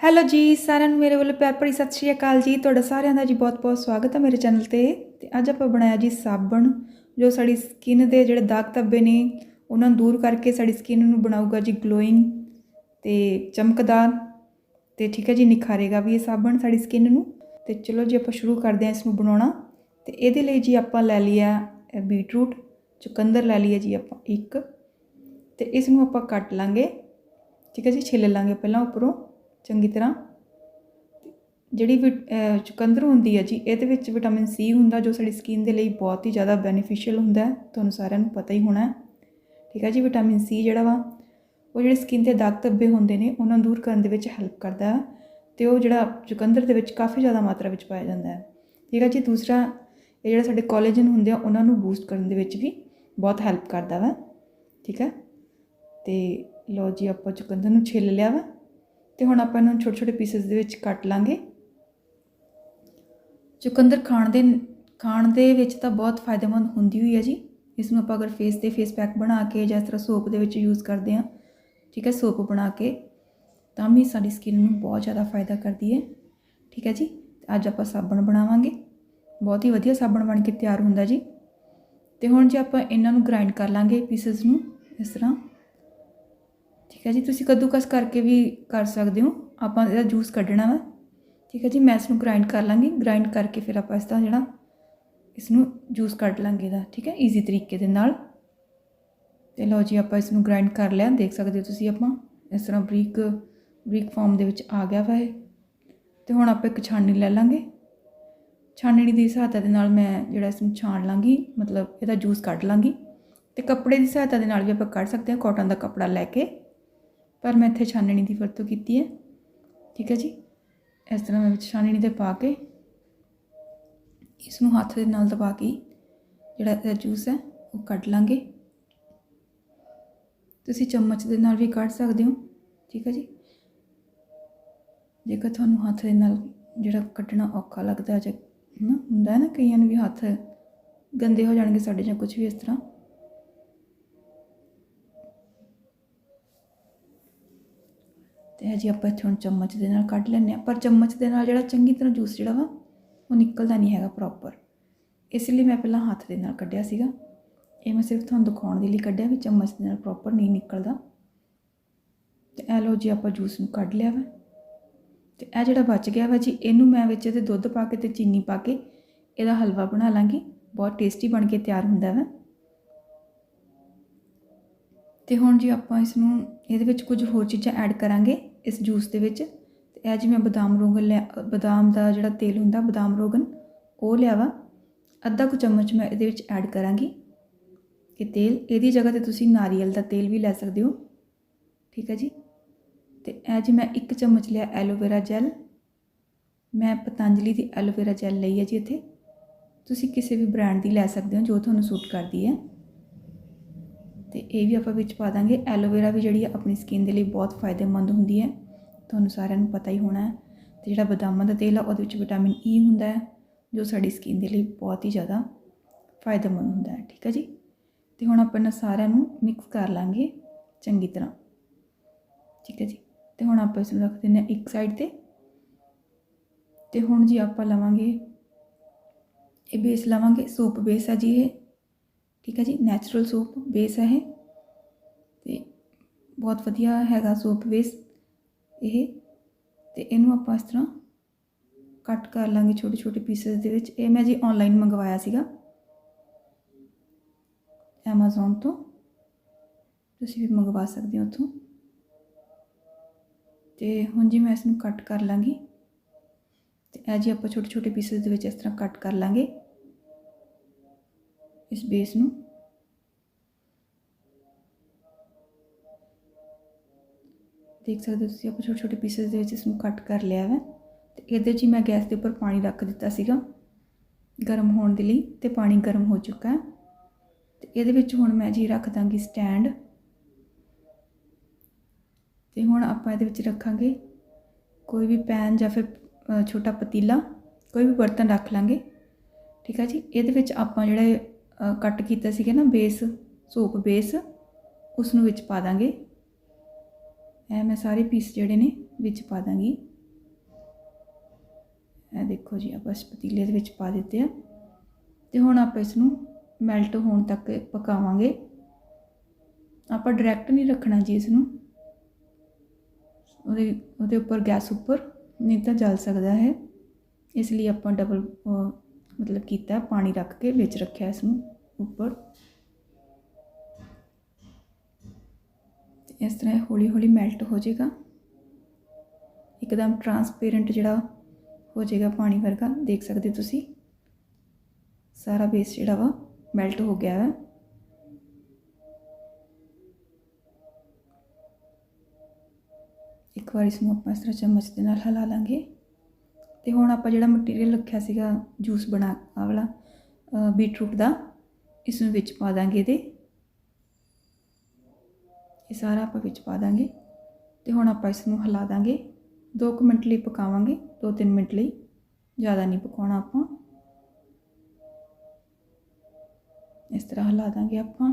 Hello ਜੀ, ਸਾਰਿਆਂ ਨੂੰ ਮੇਰੇ ਵੱਲੋਂ ਪਿਆਰ ਭਰੀ ਸਤਿ ਸ਼੍ਰੀ ਅਕਾਲ ਜੀ। ਤੁਹਾਡਾ ਸਾਰਿਆਂ ਦਾ ਜੀ ਬਹੁਤ-ਬਹੁਤ ਸਵਾਗਤ ਹੈ ਮੇਰੇ ਚੈਨਲ ਤੇ। ਤੇ ਅੱਜ ਆਪਾਂ ਬਣਾਇਆ ਜੀ ਸਾਬਣ, ਜੋ ਸਾਡੀ ਸਕਿਨ ਦੇ ਜਿਹੜੇ ਦਾਗ ਧੱਬੇ ਨੇ, ਉਹਨਾਂ ਨੂੰ ਦੂਰ ਕਰਕੇ ਸਾਡੀ ਸਕਿਨ ਨੂੰ ਬਣਾਊਗਾ ਜੀ ਗਲੋਇੰਗ ਤੇ ਚਮਕਦਾਰ ਤੇ ਠੀਕ ਹੈ ਜੀ, ਨਿਖਾਰੇਗਾ ਵੀ ਇਹ ਸਾਬਣ ਸਾਡੀ ਸਕਿਨ ਨੂੰ। ਤੇ ਚਲੋ ਜੀ ਆਪਾਂ ਸ਼ੁਰੂ ਕਰਦੇ ਹਾਂ ਇਸ ਨੂੰ ਬਣਾਉਣਾ। ਤੇ ਇਹਦੇ ਲਈ ਜੀ ਆਪਾਂ ਲੈ ਲਿਆ ਬੀਟਰੂਟ, ਚੁਕੰਦਰ ਲੈ ਲਿਆ ਜੀ ਆਪਾਂ ਇੱਕ। ਤੇ ਇਸ ਨੂੰ ਆਪਾਂ ਕੱਟ ਲਾਂਗੇ, ਠੀਕ ਹੈ ਜੀ, ਛਿੱਲ ਲਾਂਗੇ ਪਹਿਲਾਂ ਉੱਪਰੋਂ। ਚੰਗੀ ਤਰ੍ਹਾਂ। ਜਿਹੜੀ ਵੀ ਚੁਕੰਦਰ ਹੁੰਦੀ ਹੈ ਜੀ, ਇਹਦੇ ਵਿੱਚ ਵਿਟਾਮਿਨ ਸੀ ਹੁੰਦਾ, ਜੋ ਸਾਡੀ ਸਕਿਨ ਦੇ ਲਈ ਬਹੁਤ ਹੀ ਜ਼ਿਆਦਾ ਬੈਨੀਫੀਸ਼ੀਅਲ ਹੁੰਦਾ ਹੈ, ਤੁਹਾਨੂੰ ਸਾਰਿਆਂ ਨੂੰ ਪਤਾ ਹੀ ਹੋਣਾ ਠੀਕ ਹੈ ਜੀ ਵਿਟਾਮਿਨ ਸੀ ਜਿਹੜਾ ਵਾ, ਉਹ ਜਿਹੜੇ ਸਕਿਨ ਤੇ ਦਾਗ ਧੱਬੇ ਹੁੰਦੇ ਨੇ, ਉਹਨਾਂ ਨੂੰ ਦੂਰ ਕਰਨ ਦੇ ਵਿੱਚ ਹੈਲਪ ਕਰਦਾ ਹੈ ਤੇ ਉਹ ਜਿਹੜਾ ਚੁਕੰਦਰ ਦੇ ਵਿੱਚ ਕਾਫੀ ਜ਼ਿਆਦਾ ਮਾਤਰਾ ਵਿੱਚ ਪਾਇਆ ਜਾਂਦਾ ਹੈ। ਠੀਕ ਹੈ ਜੀ, ਦੂਸਰਾ, ਇਹ ਜਿਹੜਾ ਸਾਡੇ ਕੋਲੇਜਨ ਹੁੰਦੇ ਆ, ਉਹਨਾਂ ਨੂੰ ਬੂਸਟ ਕਰਨ ਦੇ ਵਿੱਚ ਵੀ ਬਹੁਤ ਹੈਲਪ ਕਰਦਾ ਵਾ। ਠੀਕ ਹੈ, ਤੇ ਲੋ ਜੀ, ਆਪਾਂ ਚੁਕੰਦਰ ਨੂੰ ਛਿੱਲ ਲਿਆ ਵਾ। ਤੇ ਹੁਣ ਆਪਾਂ ਇਹਨੂੰ ਛੋਟੇ ਛੋਟੇ ਪੀਸਸ ਦੇ ਵਿੱਚ ਕੱਟ ਲਾਂਗੇ। ਚੁਕੰਦਰ ਖਾਣ ਦੇ ਖਾਣ ਦੇ ਵਿੱਚ ਤਾਂ ਬਹੁਤ ਫਾਇਦੇਮੰਦ ਹੁੰਦੀ ਹੋਈ ਹੈ ਜੀ। ਇਸ ਨੂੰ ਆਪਾਂ ਅਗਰ ਫੇਸ ਤੇ ਫੇਸ ਪੈਕ ਬਣਾ ਕੇ ਜਾਂ ਇਸ ਤਰ੍ਹਾਂ ਸੋਪ ਦੇ ਵਿੱਚ ਯੂਜ਼ ਕਰਦੇ ਹਾਂ, ਠੀਕ ਹੈ ਸੋਪ ਬਣਾ ਕੇ, ਤਾਂ ਵੀ ਸਾਡੀ ਸਕਿਨ ਨੂੰ ਬਹੁਤ ਜ਼ਿਆਦਾ ਫਾਇਦਾ ਕਰਦੀ ਹੈ। ਠੀਕ ਹੈ ਜੀ ਤੇ ਅੱਜ ਆਪਾਂ ਸਾਬਣ ਬਣਾਵਾਂਗੇ। ਬਹੁਤ ਹੀ ਵਧੀਆ ਸਾਬਣ ਬਣ ਕੇ ਤਿਆਰ ਹੁੰਦਾ ਜੀ। ਤੇ ਹੁਣ ਜੇ ਆਪਾਂ ਇਹਨਾਂ ਨੂੰ ਗ੍ਰਾਈਂਡ ਕਰ ਲਾਂਗੇ ਪੀਸਸ ਨੂੰ, ਇਸ ਤਰ੍ਹਾਂ। ਠੀਕ ਹੈ ਜੀ, ਤੁਸੀਂ ਕੱਦੂਕਸ ਕਰਕੇ ਵੀ ਕਰ ਸਕਦੇ ਹੋ। ਆਪਾਂ ਇਹਦਾ ਜੂਸ ਕੱਢਣਾ ਵਾ। ਠੀਕ ਹੈ ਜੀ, ਮੈਂ ਇਸ ਨੂੰ ਗ੍ਰਾਈਂਡ ਕਰ ਲਾਂਗੀ। ਗ੍ਰਾਈਂਡ ਕਰਕੇ ਫਿਰ ਆਪਾਂ ਇਸ ਦਾ ਜਿਹੜਾ ਇਸ ਨੂੰ ਜੂਸ ਕੱਢ ਲਾਂਗੇ ਇਹਦਾ। ਠੀਕ ਹੈ ਈਜ਼ੀ ਤਰੀਕੇ ਦੇ ਨਾਲ। ਤੇ ਲਓ ਜੀ, ਆਪਾਂ ਇਸ ਨੂੰ ਗ੍ਰਾਈਂਡ ਕਰ ਲਿਆ। ਦੇਖ ਸਕਦੇ ਹੋ ਤੁਸੀਂ ਆਪਾਂ, ਇਸ ਤਰ੍ਹਾਂ ਬਰੀਕ ਬਰੀਕ ਫਾਰਮ ਦੇ ਵਿੱਚ ਆ ਗਿਆ ਵਾ ਇਹ। ਤੇ ਹੁਣ ਆਪਾਂ ਇੱਕ ਛਾਨਣੀ ਲੈ ਲਾਂਗੇ। ਛਾਨਣੀ ਦੀ ਸਹਾਇਤਾ ਦੇ ਨਾਲ ਮੈਂ ਜਿਹੜਾ ਇਸ ਨੂੰ ਛਾਣ ਲਾਂਗੀ, ਮਤਲਬ ਇਹਦਾ ਜੂਸ ਕੱਢ ਲਾਂਗੀ। ਤੇ ਕੱਪੜੇ ਦੀ ਸਹਾਇਤਾ ਦੇ ਨਾਲ ਵੀ ਆਪਾਂ ਕੱਢ ਸਕਦੇ ਹਾਂ ਕਾਟਨ ਦਾ ਕੱਪੜਾ ਲੈ ਕੇ। ਪਰ ਮੈਂ ਇੱਥੇ ਛਾਨਣੀ ਦੀ ਵਰਤੋਂ ਕੀਤੀ ਹੈ। ਠੀਕ ਹੈ ਜੀ? ਇਸ ਤਰ੍ਹਾਂ ਮੈਂ ਵਿੱਚ ਛਾਨਣੀ ਤੇ ਪਾ ਕੇ ਇਸ ਨੂੰ ਹੱਥ ਦੇ ਨਾਲ ਦਬਾ ਕੇ ਜਿਹੜਾ ਇਹਦਾ ਜੂਸ ਹੈ, ਉਹ ਕੱਢ ਲਾਂਗੇ। ਤੁਸੀਂ ਚਮਚ ਦੇ ਨਾਲ ਵੀ ਕੱਢ ਸਕਦੇ ਹੋ। ਠੀਕ ਹੈ ਜੀ? ਜੇਕਰ ਤੁਹਾਨੂੰ ਹੱਥ ਦੇ ਨਾਲ ਜਿਹੜਾ ਕੱਢਣਾ ਔਖਾ ਲੱਗਦਾ ਜਾਂ ਨਾ ਹੁੰਦਾ ਹੈ ਨਾ, ਕਈਆਂ ਨੂੰ ਵੀ ਹੱਥ ਗੰਦੇ ਹੋ ਜਾਣਗੇ ਸਾਡੇ ਜਾਂ ਕੁਝ ਵੀ ਇਸ ਤਰ੍ਹਾਂ। ਤੇ ਹਜੀ ਆਪਾਂ ਇੱਥੇ ਹੁਣ ਚਮਚ ਦੇ ਨਾਲ ਕੱਢ ਲੈਂਦੇ ਆ ਪਰ ਚਮਚ ਦੇ ਨਾਲ ਜਿਹੜਾ ਚੰਗੀ ਤਰ੍ਹਾਂ ਜੂਸ ਜਿਹੜਾ ਵਾ, ਉਹ ਨਿਕਲਦਾ ਨਹੀਂ ਹੈਗਾ ਪ੍ਰੋਪਰ ਇਸ ਲਈ ਮੈਂ ਪਹਿਲਾਂ ਹੱਥ ਦੇ ਨਾਲ ਕੱਢਿਆ ਸੀਗਾ। ਇਹ ਮੈਂ ਸਿਰਫ ਤੁਹਾਨੂੰ ਦਿਖਾਉਣ ਦੇ ਲਈ ਕੱਢਿਆ ਵੀ ਚਮਚ ਦੇ ਨਾਲ ਪ੍ਰੋਪਰ ਨਹੀਂ ਨਿਕਲਦਾ। ਤੇ ਇਹ ਲਓ ਜੀ ਆਪਾਂ ਜੂਸ ਨੂੰ ਕੱਢ ਲਿਆ ਵਾ। ਤੇ ਇਹ ਜਿਹੜਾ ਬਚ ਗਿਆ ਵਾ ਜੀ, ਇਹਨੂੰ ਮੈਂ ਵਿੱਚ ਇਹਦੇ ਦੁੱਧ ਪਾ ਕੇ ਤੇ ਚੀਨੀ ਪਾ ਕੇ ਇਹਦਾ ਹਲਵਾ ਬਣਾ ਲਾਂਗੀ। ਬਹੁਤ ਟੇਸਟੀ ਬਣ ਕੇ ਤਿਆਰ ਹੁੰਦਾ ਵਾ। ਤੇ ਹੁਣ ਜੀ ਆਪਾਂ ਇਸ ਨੂੰ ਇਹਦੇ ਵਿੱਚ ਕੁਝ ਹੋਰ ਚੀਜ਼ਾਂ ਐਡ ਕਰਾਂਗੇ। ਇਸ ਜੂਸ ਦੇ ਵਿੱਚ। ਤੇ ਇਹ ਜੀ ਮੈਂ ਬਦਾਮ ਰੋਗਨ ਲਿਆ, ਬਦਾਮ ਦਾ ਜਿਹੜਾ ਤੇਲ ਹੁੰਦਾ, ਬਦਾਮ ਰੋਗਨ, ਉਹ ਲਿਆ ਵਾ ਅੱਧਾ ਕੁ ਚਮਚ ਮੈਂ ਇਹਦੇ ਵਿੱਚ ਐਡ ਕਰਾਂਗੀ। ਕਿ ਤੇਲ, ਇਹਦੀ ਜਗ੍ਹਾ ਤੇ ਤੁਸੀਂ ਨਾਰੀਅਲ ਦਾ ਤੇਲ ਵੀ ਲੈ ਸਕਦੇ ਹੋ। ਠੀਕ ਹੈ ਜੀ? ਤੇ ਇਹ ਜੀ ਮੈਂ ਇੱਕ ਚਮਚ ਲਿਆ ਐਲੋਵੇਰਾ ਜੈਲ। ਮੈਂ ਪਤੰਜਲੀ ਦੀ ਐਲੋਵੇਰਾ ਜੈਲ ਲਈ ਹੈ ਜੀ ਇੱਥੇ। ਤੁਸੀਂ ਕਿਸੇ ਵੀ ਬ੍ਰਾਂਡ ਦੀ ਲੈ ਸਕਦੇ ਹੋ ਜੋ ਤੁਹਾਨੂੰ ਸੂਟ ਕਰਦੀ ਹੈ। ਤੇ ਇਹ ਵੀ ਆਪਾਂ ਵਿੱਚ ਪਾ ਦਾਂਗੇ। ਐਲੋਵੇਰਾ ਵੀ ਜਿਹੜੀ ਆ ਆਪਣੀ ਸਕਿਨ ਦੇ ਲਈ ਬਹੁਤ ਫਾਇਦੇਮੰਦ ਹੁੰਦੀ ਹੈ। ਤੁਹਾਨੂੰ ਸਾਰਿਆਂ ਨੂੰ ਪਤਾ ਹੀ ਹੋਣਾ ਹੈ। ਤੇ ਜਿਹੜਾ ਬਦਾਮਾਂ ਦਾ ਤੇਲ ਆ, ਉਹਦੇ ਵਿੱਚ ਵਿਟਾਮਿਨ ਈ e ਹੁੰਦਾ ਹੈ, ਜੋ ਸਾਡੀ ਸਕਿਨ ਦੇ ਲਈ ਬਹੁਤ ਹੀ ਜ਼ਿਆਦਾ ਫਾਇਦੇਮੰਦ ਹੁੰਦਾ ਹੈ। ਠੀਕ ਹੈ ਜੀ? ਤੇ ਹੁਣ ਆਪਾਂ ਇਹਨਾਂ ਸਾਰਿਆਂ ਨੂੰ ਮਿਕਸ ਕਰ ਲਾਂਗੇ ਚੰਗੀ ਤਰ੍ਹਾਂ। ਠੀਕ ਹੈ ਜੀ? ਤੇ ਹੁਣ ਆਪਾਂ ਇਸ ਨੂੰ ਰੱਖ ਦਿੰਦੇ ਹਾਂ ਇੱਕ ਸਾਈਡ ਤੇ। ਤੇ ਹੁਣ ਜੀ ਆਪਾਂ ਲਵਾਂਗੇ, ਇਹ ਬੇਸ ਲਵਾਂਗੇ ਸੂਪ ਬੇਸ ਆ ਜੀ ਇਹ। ਠੀਕ ਹੈ ਜੀ ਨੈਚੁਰਲ ਸੋਪ ਬੇਸ ਹੈ ਇਹ ਤੇ ਬਹੁਤ ਵਧੀਆ ਹੈਗਾ ਸੋਪ ਬੇਸ ਇਹ ਤੇ ਇਹਨੂੰ ਆਪਾਂ ਇਸ ਤਰ੍ਹਾਂ ਕੱਟ ਕਰ ਲਾਂਗੇ ਛੋਟੇ ਛੋਟੇ ਪੀਸਸ ਦੇ ਵਿੱਚ। ਇਹ ਮੈਂ ਜੀ ਆਨਲਾਈਨ ਮੰਗਵਾਇਆ ਸੀਗਾ Amazon ਤੋਂ। ਤੁਸੀਂ ਵੀ ਮੰਗਵਾ ਸਕਦੇ ਹੋ ਉੱਥੋਂ। ਤੇ ਹੁਣ ਜੀ ਮੈਂ ਇਸ ਨੂੰ ਕੱਟ ਕਰ ਲਾਂਗੀ ਤੇ ਇਹ ਜੀ ਆਪਾਂ ਛੋਟੇ ਛੋਟੇ ਪੀਸਸ ਦੇ ਵਿੱਚ ਇਸ ਤਰ੍ਹਾਂ ਕੱਟ ਕਰ ਲਾਂਗੇ। ਇਸ ਬੇਸ ਨੂੰ। ਦੇਖ ਸਕਦੇ ਹੋ ਤੁਸੀਂ, ਆਪਾਂ ਛੋਟੇ ਛੋਟੇ ਪੀਸਸ ਦੇ ਵਿੱਚ ਇਸ ਨੂੰ ਕੱਟ ਕਰ ਲਿਆ ਹੈ ਤੇ ਇਹਦੇ 'ਚ ਹੀ ਮੈਂ ਗੈਸ ਦੇ ਉੱਪਰ ਪਾਣੀ ਰੱਖ ਦਿੱਤਾ ਸੀਗਾ, ਗਰਮ ਹੋਣ ਦੇ ਲਈ, ਤੇ ਪਾਣੀ ਗਰਮ ਹੋ ਚੁੱਕਾ ਹੈ। ਤੇ ਇਹਦੇ ਵਿੱਚ ਹੁਣ ਮੈਂ ਜੀ ਰੱਖ ਦਾਂਗੀ ਸਟੈਂਡ ਤੇ ਹੁਣ ਆਪਾਂ ਇਹਦੇ ਵਿੱਚ ਰੱਖਾਂਗੇ ਕੋਈ ਵੀ ਪੈਨ ਜਾਂ ਫਿਰ ਛੋਟਾ ਪਤੀਲਾ, ਕੋਈ ਵੀ ਬਰਤਨ ਰੱਖ ਲਾਂਗੇ। ਠੀਕ ਹੈ ਜੀ? ਇਹਦੇ ਵਿੱਚ ਆਪਾਂ ਜਿਹੜੇ ਕੱਟ ਕੀਤਾ ਸੀਗਾ ਨਾ ਬੇਸ, ਸੂਪ ਬੇਸ ਉਸ ਨੂੰ ਵਿੱਚ ਪਾ ਦਾਂਗੇ। ਇਹ ਮੈਂ ਸਾਰੇ ਪੀਸ ਜਿਹੜੇ ਨੇ ਵਿੱਚ ਪਾ ਦਾਂਗੀ। ਇਹ ਦੇਖੋ ਜੀ, ਆਪਾਂ ਇਸ ਪਤੀਲੇ ਦੇ ਵਿੱਚ ਪਾ ਦਿੱਤੇ ਆ। ਤੇ ਹੁਣ ਆਪਾਂ ਇਸ ਨੂੰ ਮੈਲਟ ਹੋਣ ਤੱਕ ਪਕਾਵਾਂਗੇ। ਆਪਾਂ ਡਾਇਰੈਕਟ ਨਹੀਂ ਰੱਖਣਾ ਜੀ ਇਸ ਨੂੰ ਉਹਦੇ ਉਹਦੇ ਉੱਪਰ ਗੈਸ ਉੱਪਰ, ਨਹੀਂ ਤਾਂ ਜਲ ਸਕਦਾ ਹੈ ਇਸ ਲਈ ਆਪਾਂ ਡਬਲ ਮਤਲਬ ਕੀਤਾ, ਪਾਣੀ ਰੱਖ ਕੇ ਵਿੱਚ ਰੱਖਿਆ ਇਸ ਨੂੰ ਉੱਪਰ। ਤੇ ਇਸ ਤਰ੍ਹਾਂ ਹੌਲੀ ਹੌਲੀ ਮੈਲਟ ਹੋ ਜਾਏਗਾ। ਇੱਕਦਮ ਟਰਾਂਸਪੇਰੈਂਟ ਜਿਹੜਾ ਹੋ ਜਾਏਗਾ ਪਾਣੀ ਵਰਗਾ, ਦੇਖ ਸਕਦੇ ਤੁਸੀਂ। ਸਾਰਾ ਬੇਸ ਜਿਹੜਾ ਵਾ ਮੈਲਟ ਹੋ ਗਿਆ ਹੈ। ਇੱਕ ਵਾਰ ਇਸ ਨੂੰ ਆਪਾਂ ਇਸ ਤਰ੍ਹਾਂ ਚਮਚ ਦੇ ਨਾਲ ਹਿਲਾ ਲਾਂਗੇ। ਤੇ ਹੁਣ ਆਪਾਂ ਜਿਹੜਾ ਮਟੀਰੀਅਲ ਰੱਖਿਆ ਸੀਗਾ ਜੂਸ ਬਣਾ ਆ ਵਾਲਾ ਬੀਟਰੂਟ ਦਾ ਇਸ ਨੂੰ ਵਿੱਚ ਪਾ ਦਾਂਗੇ ਇਹਦੇ। ਇਹ ਸਾਰਾ ਆਪਾਂ ਵਿੱਚ ਪਾ ਦਾਂਗੇ ਤੇ ਹੁਣ ਆਪਾਂ ਇਸ ਨੂੰ ਹਿਲਾ ਦਾਂਗੇ। 2 ਮਿੰਟ ਲਈ ਪਕਾਵਾਂਗੇ 2-3 ਮਿੰਟ ਲਈ, ਜ਼ਿਆਦਾ ਨਹੀਂ ਪਕਾਉਣਾ ਆਪਾਂ। ਇਸ ਤਰ੍ਹਾਂ ਹਿਲਾ ਦਾਂਗੇ ਆਪਾਂ।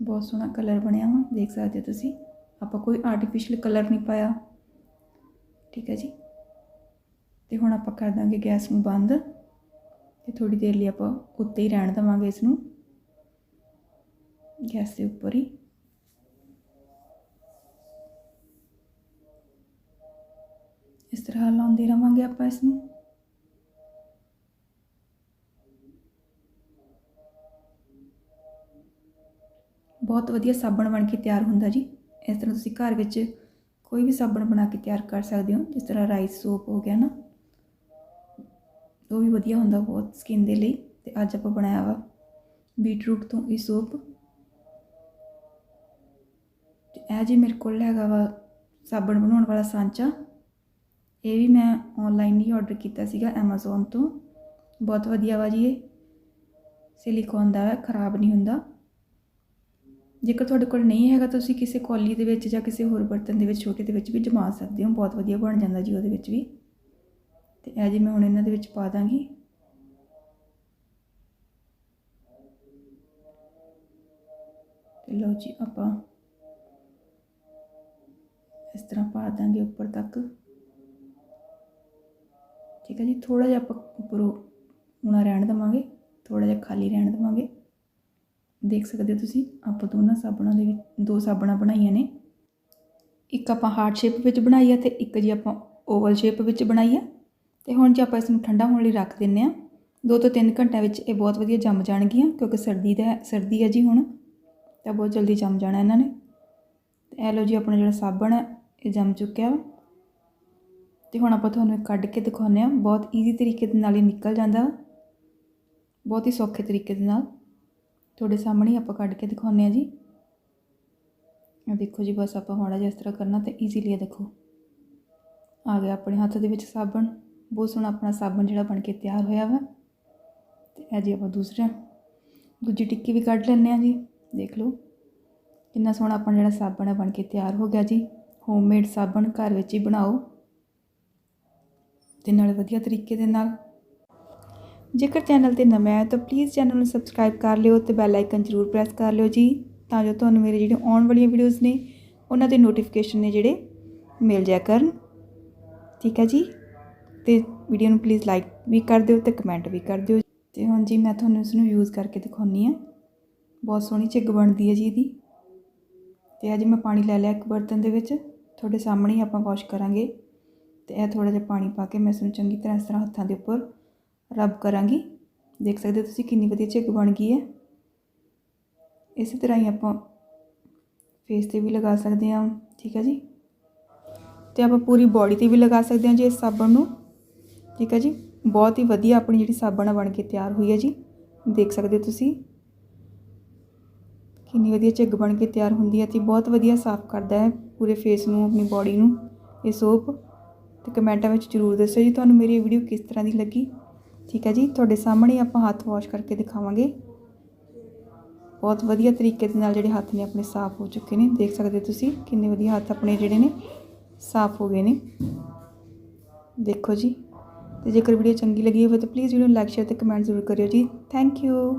ਬਹੁਤ ਸੋਹਣਾ ਕਲਰ ਬਣਿਆ ਵਾ, ਦੇਖ ਸਕਦੇ ਹੋ ਤੁਸੀਂ। ਆਪਾਂ ਕੋਈ ਆਰਟੀਫੀਸ਼ੀਅਲ ਕਲਰ ਨਹੀਂ ਪਾਇਆ। ਠੀਕ ਹੈ ਜੀ। ਤੇ ਹੁਣ ਆਪਾਂ ਕਰ ਦਾਂਗੇ ਗੈਸ ਨੂੰ ਬੰਦ। ਤੇ ਥੋੜੀ ਦੇਰ ਲਈ ਆਪਾਂ ਉੱਤੇ ਹੀ ਰਹਿਣ ਦੇਵਾਂਗੇ ਇਸ ਨੂੰ ਗੈਸ ਦੇ ਉੱਪਰ ਹੀ। ਇਸ ਤਰ੍ਹਾਂ ਲਾਉਂਦੇ ਰਵਾਂਗੇ ਆਪਾਂ ਇਸ ਨੂੰ ਬਹੁਤ ਵਧੀਆ ਸਾਬਣ ਬਣ ਕੇ ਤਿਆਰ ਹੁੰਦਾ ਜੀ। ਇਸ ਤਰ੍ਹਾਂ ਤੁਸੀਂ ਘਰ ਵਿੱਚ ਕੋਈ ਵੀ ਸਾਬਣ ਬਣਾ ਕੇ ਤਿਆਰ ਕਰ ਸਕਦੇ ਹੋ, ਜਿਸ ਤਰ੍ਹਾਂ ਰਾਈਸ ਸੋਪ ਹੋ ਗਿਆ ਨਾ, ਉਹ ਵੀ ਵਧੀਆ ਹੁੰਦਾ ਬਹੁਤ ਸਕਿਨ ਦੇ ਲਈ ਤੇ ਅੱਜ ਆਪਾਂ ਬਣਾਇਆ ਵਾ ਬੀਟਰੂਟ ਤੋਂ ਇਹ ਸੋਪ ਤੇ ਇਹ ਜੀ ਮੇਰੇ ਕੋਲ ਹੈਗਾ ਵਾ ਸਾਬਣ ਬਣਾਉਣ ਵਾਲਾ ਸਾਂਚਾ, ਇਹ ਵੀ ਮੈਂ ਆਨਲਾਈਨ ਹੀ ਆਰਡਰ ਕੀਤਾ ਸੀਗਾ Amazon ਤੋਂ। ਬਹੁਤ ਵਧੀਆ ਵਾ ਜੀ ਇਹ। ਸਿਲੀਕੋਨ ਦਾ ਹੈ ਖਰਾਬ ਨਹੀਂ ਹੁੰਦਾ। ਜੇਕਰ ਤੁਹਾਡੇ ਕੋਲ ਨਹੀਂ ਹੈਗਾ, ਤੁਸੀਂ ਕਿਸੇ ਕੌਲੀ ਦੇ ਵਿੱਚ ਜਾਂ ਕਿਸੇ ਹੋਰ ਬਰਤਨ ਦੇ ਵਿੱਚ, ਛੋਟੇ ਦੇ ਵਿੱਚ ਵੀ ਜਮਾ ਸਕਦੇ ਹੋ। ਬਹੁਤ ਵਧੀਆ ਬਣ ਜਾਂਦਾ ਜੀ ਉਹਦੇ ਵਿੱਚ ਵੀ। ਤੇ ਇਹ ਜੀ ਮੈਂ ਹੁਣ ਇਹਨਾਂ ਦੇ ਵਿੱਚ ਪਾ ਦਾਂਗੀ। ਤੇ ਲਓ ਜੀ ਆਪਾਂ ਇਸ ਤਰ੍ਹਾਂ ਪਾ ਦਾਂਗੇ ਉੱਪਰ ਤੱਕ। ਠੀਕ ਹੈ ਜੀ ਥੋੜਾ ਜਿਹਾ ਆਪਾਂ ਉੱਪਰੋਂ ਹੁਣਾ ਰਹਿਣ ਦੇਵਾਂਗੇ ਥੋੜਾ ਜਿਹਾ ਖਾਲੀ ਰਹਿਣ ਦੇਵਾਂਗੇ। ਦੇਖ ਸਕਦੇ ਹੋ ਤੁਸੀਂ, ਆਪਾਂ ਦੋਨਾਂ ਸਾਬਣਾਂ ਦੇ ਵਿੱਚ, ਦੋ ਸਾਬਣਾਂ ਬਣਾਈਆਂ ਨੇ। ਇੱਕ ਆਪਾਂ ਹਾਰਟ ਸ਼ੇਪ ਵਿੱਚ ਬਣਾਈ ਆ ਤੇ ਇੱਕ ਜੀ ਆਪਾਂ ਓਵਲ ਸ਼ੇਪ ਵਿੱਚ ਬਣਾਈ ਆ। ਤੇ ਹੁਣ ਜੇ ਆਪਾਂ ਇਸ ਨੂੰ ਠੰਡਾ ਹੋਣ ਲਈ ਰੱਖ ਦਿੰਨੇ ਆ, ਦੋ ਤੋਂ ਤਿੰਨ ਘੰਟਿਆਂ ਵਿੱਚ ਇਹ ਬਹੁਤ ਵਧੀਆ ਜੰਮ ਜਾਣਗੀਆਂ, ਕਿਉਂਕਿ ਸਰਦੀ ਦਾ ਸਰਦੀ ਹੈ ਜੀ ਹੁਣ, ਤਾਂ ਬਹੁਤ ਜਲਦੀ ਜੰਮ ਜਾਣਾ ਇਹਨਾਂ ਨੇ। ਤੇ ਇਹ ਲਓ ਜੀ ਆਪਣਾ ਜਿਹੜਾ ਸਾਬਣ ਹੈ, ਇਹ ਜੰਮ ਚੁੱਕਿਆ ਵਾ। ਤੇ ਹੁਣ ਆਪਾਂ ਤੁਹਾਨੂੰ ਇਹ ਕੱਢ ਕੇ ਦਿਖਾਉਂਦੇ ਆ, ਬਹੁਤ ਈਜ਼ੀ ਤਰੀਕੇ ਦੇ ਨਾਲ ਇਹ ਨਿਕਲ ਜਾਂਦਾ ਬਹੁਤ ਹੀ ਸੌਖੇ ਤਰੀਕੇ ਦੇ ਨਾਲ। ਤੁਹਾਡੇ ਸਾਹਮਣੇ ਆਪਾਂ ਕੱਢ ਕੇ ਦਿਖਾਉਂਦੇ ਆ ਜੀ। ਇਹ ਦੇਖੋ ਜੀ, ਬਸ ਆਪਾਂ ਮਾੜਾ ਜਿਹਾ ਇਸ ਤਰ੍ਹਾਂ ਕਰਨਾ ਤੇ ਈਜ਼ੀਲੀ ਦੇਖੋ। ਆ ਗਿਆ ਆਪਣੇ ਹੱਥ ਦੇ ਵਿੱਚ ਸਾਬਣ। ਬਹੁਤ ਸੋਹਣਾ ਆਪਣਾ ਸਾਬਣ ਜਿਹੜਾ ਬਣ ਕੇ ਤਿਆਰ ਹੋਇਆ ਵਾ। ਤੇ ਇਹ ਜੀ ਆਪਾਂ ਦੂਸਰਾ, ਦੂਜੀ ਟਿੱਕੀ ਵੀ ਕੱਢ ਲੈਂਦੇ ਆ ਜੀ। ਦੇਖ ਲਓ, ਕਿੰਨਾ ਸੋਹਣਾ ਆਪਣਾ ਜਿਹੜਾ ਸਾਬਣ ਹੈ ਬਣ ਕੇ ਤਿਆਰ ਹੋ ਗਿਆ ਜੀ। ਹੋਮਮੇਡ ਸਾਬਣ ਘਰ ਵਿੱਚ ਹੀ ਬਣਾਓ। ਤੇ ਨਾਲ ਵਧੀਆ ਤਰੀਕੇ ਦੇ ਨਾਲ ਜੇਕਰ ਚੈਨਲ ਤੇ ਨਵੇਂ ਆਏ ਤਾਂ ਪਲੀਜ਼ ਚੈਨਲ ਨੂੰ ਸਬਸਕ੍ਰਾਈਬ ਕਰ ਲਿਓ ਤੇ ਬੈਲ ਆਈਕਨ ਜ਼ਰੂਰ ਪ੍ਰੈਸ ਕਰ ਲਿਓ ਜੀ, ਤਾਂ ਜੋ ਤੁਹਾਨੂੰ ਮੇਰੇ ਜਿਹੜੇ ਆਉਣ ਵਾਲੀਆਂ ਵੀਡੀਓਜ਼ ਨੇ, ਉਹਨਾਂ ਦੇ ਨੋਟੀਫਿਕੇਸ਼ਨ ਨੇ ਜਿਹੜੇ ਮਿਲ ਜਾਇਆ ਕਰਨ। ਠੀਕ ਹੈ ਜੀ? ਤੇ ਵੀਡੀਓ ਨੂੰ ਪਲੀਜ਼ ਲਾਈਕ ਵੀ ਕਰ ਦਿਓ ਤੇ ਕਮੈਂਟ ਵੀ ਕਰ ਦਿਓ। ਤੇ ਹੁਣ ਜੀ ਮੈਂ ਤੁਹਾਨੂੰ ਇਸ ਨੂੰ ਯੂਜ਼ ਕਰਕੇ ਦਿਖਾਉਣੀ ਆ। ਬਹੁਤ ਸੋਹਣੀ ਝਿੱਗ ਬਣਦੀ ਹੈ ਜੀ ਇਹਦੀ। ਤੇ ਅੱਜ ਮੈਂ ਪਾਣੀ ਲੈ ਲਿਆ ਇੱਕ ਬਰਤਨ ਦੇ ਵਿੱਚ। ਤੁਹਾਡੇ ਸਾਹਮਣੇ ਹੀ ਆਪਾਂ ਵਾਸ਼ ਕਰਾਂਗੇ। ਤੇ ਇਹ ਥੋੜਾ ਜਿਹਾ ਪਾਣੀ ਪਾ ਕੇ ਮੈਂ ਇਸ ਨੂੰ ਚੰਗੀ ਤਰ੍ਹਾਂ ਇਸ ਤਰ੍ਹਾਂ ਹੱਥਾਂ ਦੇ ਉੱਪਰ ਰਬ ਕਰਾਂਗੀ। ਦੇਖ ਸਕਦੇ ਹੋ ਤੁਸੀਂ ਕਿੰਨੀ ਵਧੀਆ ਝਿੱਗ ਬਣ ਗਈ ਹੈ। ਇਸੇ ਤਰ੍ਹਾਂ ਹੀ ਆਪਾਂ ਫੇਸ ਤੇ ਵੀ ਲਗਾ ਸਕਦੇ ਹਾਂ, ਠੀਕ ਹੈ ਜੀ? ਤੇ ਆਪਾਂ ਪੂਰੀ ਬਾਡੀ ਤੇ ਵੀ ਲਗਾ ਸਕਦੇ ਹਾਂ ਜੀ ਇਸ ਸਾਬਣ ਨੂੰ, ਠੀਕ ਹੈ ਜੀ? ਬਹੁਤ ਹੀ ਵਧੀਆ ਆਪਣੀ ਜਿਹੜੀ ਸਾਬਣ ਆ ਬਣ ਕੇ ਤਿਆਰ ਹੋਈ ਹੈ ਜੀ। ਦੇਖ ਸਕਦੇ ਹੋ ਤੁਸੀਂ ਕਿੰਨੀ ਵਧੀਆ ਝਿੱਗ ਬਣ ਕੇ ਤਿਆਰ ਹੁੰਦੀ ਹੈ ਤੇ ਬਹੁਤ ਵਧੀਆ ਸਾਫ਼ ਕਰਦਾ ਹੈ ਪੂਰੇ ਫੇਸ ਨੂੰ, ਆਪਣੀ ਬਾਡੀ ਨੂੰ ਇਹ ਸੋਪ। ਤੇ ਕਮੈਂਟਾਂ ਵਿੱਚ ਜ਼ਰੂਰ ਦੱਸਿਓ ਜੀ, ਤੁਹਾਨੂੰ ਮੇਰੀ ਇਹ ਵੀਡੀਓ ਕਿਸ ਤਰ੍ਹਾਂ ਦੀ ਲੱਗੀ। ਠੀਕ ਹੈ ਜੀ, ਤੁਹਾਡੇ ਸਾਹਮਣੇ ਆਪਾਂ ਹੱਥ ਵਾਸ਼ ਕਰਕੇ ਦਿਖਾਵਾਂਗੇ। ਬਹੁਤ ਵਧੀਆ ਤਰੀਕੇ ਦੇ ਨਾਲ ਜਿਹੜੇ ਹੱਥ ਨੇ ਆਪਣੇ ਸਾਫ਼ ਹੋ ਚੁੱਕੇ ਨੇ। ਦੇਖ ਸਕਦੇ ਹੋ ਤੁਸੀਂ ਕਿੰਨੇ ਵਧੀਆ ਹੱਥ ਆਪਣੇ ਜਿਹੜੇ ਨੇ ਸਾਫ਼ ਹੋ ਗਏ ਨੇ। ਦੇਖੋ ਜੀ, ਤੇ ਜੇਕਰ ਵੀਡੀਓ ਚੰਗੀ ਲੱਗੀ ਹੋਵੇ ਤਾਂ ਪਲੀਜ਼ ਵੀਡੀਓ ਨੂੰ ਲਾਈਕ ਸ਼ੇਅਰ ਤੇ ਕਮੈਂਟ ਜ਼ਰੂਰ ਕਰਿਓ ਜੀ। Thank you